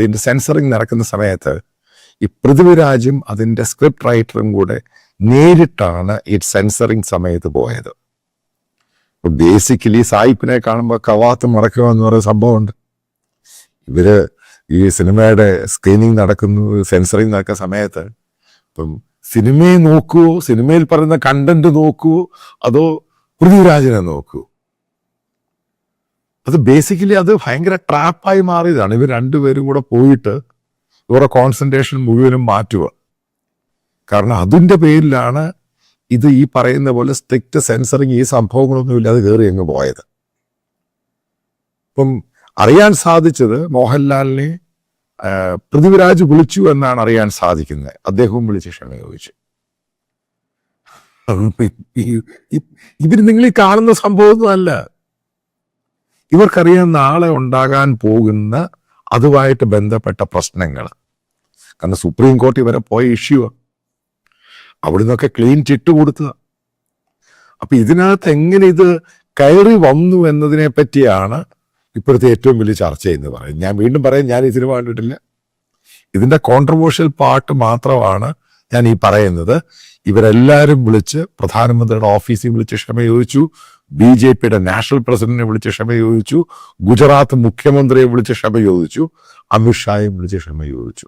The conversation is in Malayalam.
ഇതിന്റെ സെൻസറിങ് നടക്കുന്ന സമയത്ത് ഈ പൃഥ്വിരാജും അതിന്റെ സ്ക്രിപ്റ്റ് റൈറ്ററും കൂടെ നേരിട്ടാണ് ഈ സെൻസറിങ് സമയത്ത് പോയത്. ബേസിക്കലി സായിപ്പിനെ കാണുമ്പോൾ കവാത്ത് മറക്കുക എന്ന് പറയുന്ന സംഭവമുണ്ട്. ഇവർ ഈ സിനിമയുടെ സ്ക്രീനിങ് നടക്കുന്നു സെൻസറിങ് നടക്കുന്ന സമയത്ത് ഇപ്പം സിനിമയെ നോക്കുവോ സിനിമയിൽ പറയുന്ന കണ്ടന്റ് നോക്കുവോ അതോ പൃഥ്വിരാജിനെ നോക്കുവോ അത് ബേസിക്കലി അത് ഭയങ്കര ട്രാപ്പായി മാറിയതാണ്. ഇവർ രണ്ടുപേരും കൂടെ പോയിട്ട് ഇവരുടെ കോൺസെൻട്രേഷൻ മുഴുവനും മാറ്റുക. കാരണം അതിന്റെ പേരിലാണ് ഇത് ഈ പറയുന്ന പോലെ സ്ട്രിക്റ്റ് സെൻസറിങ് ഈ സംഭവങ്ങളൊന്നും ഇല്ലാതെ കയറി അങ്ങ് പോയത്. ഇപ്പം അറിയാൻ സാധിച്ചത് മോഹൻലാലിനെ പൃഥ്വിരാജ് വിളിച്ചു എന്നാണ് അറിയാൻ സാധിക്കുന്നത്. അദ്ദേഹവും വിളിച്ച് ക്ഷമ ചോദിച്ചു. ഇവർ നിങ്ങൾ ഈ കാണുന്ന സംഭവമൊന്നുമല്ല ഇവർക്കറിയാം നാളെ ഉണ്ടാകാൻ പോകുന്ന അതുമായിട്ട് ബന്ധപ്പെട്ട പ്രശ്നങ്ങൾ. കാരണം സുപ്രീം കോടതി വരെ പോയ ഇഷ്യൂ അവിടെ നിന്നൊക്കെ ക്ലീൻ ചിട്ട് കൊടുത്തത്. അപ്പൊ ഇതിനകത്ത് എങ്ങനെ ഇത് കയറി വന്നു എന്നതിനെ പറ്റിയാണ് ഇപ്പോഴത്തെ ഏറ്റവും വലിയ ചർച്ച എന്ന് പറയുന്നത്. ഞാൻ വീണ്ടും പറയാം ഞാൻ ഇതിന് വേണ്ടിയിട്ടില്ല ഇതിന്റെ കോൺട്രവേഴ്ഷ്യൽ പാർട്ട് മാത്രമാണ് ഞാൻ ഈ പറയുന്നത് ഇവരെല്ലാവരും വിളിച്ച് പ്രധാനമന്ത്രിയുടെ ഓഫീസിൽ വിളിച്ച് ക്ഷമ ചോദിച്ചു ബി ജെ പിയുടെ നാഷണൽ പ്രസിഡന്റിനെ വിളിച്ച് ക്ഷമ ചോദിച്ചു ഗുജറാത്ത് മുഖ്യമന്ത്രിയെ വിളിച്ച് ക്ഷമ ചോദിച്ചു അമിത്ഷായെ വിളിച്ച് ക്ഷമ ചോദിച്ചു.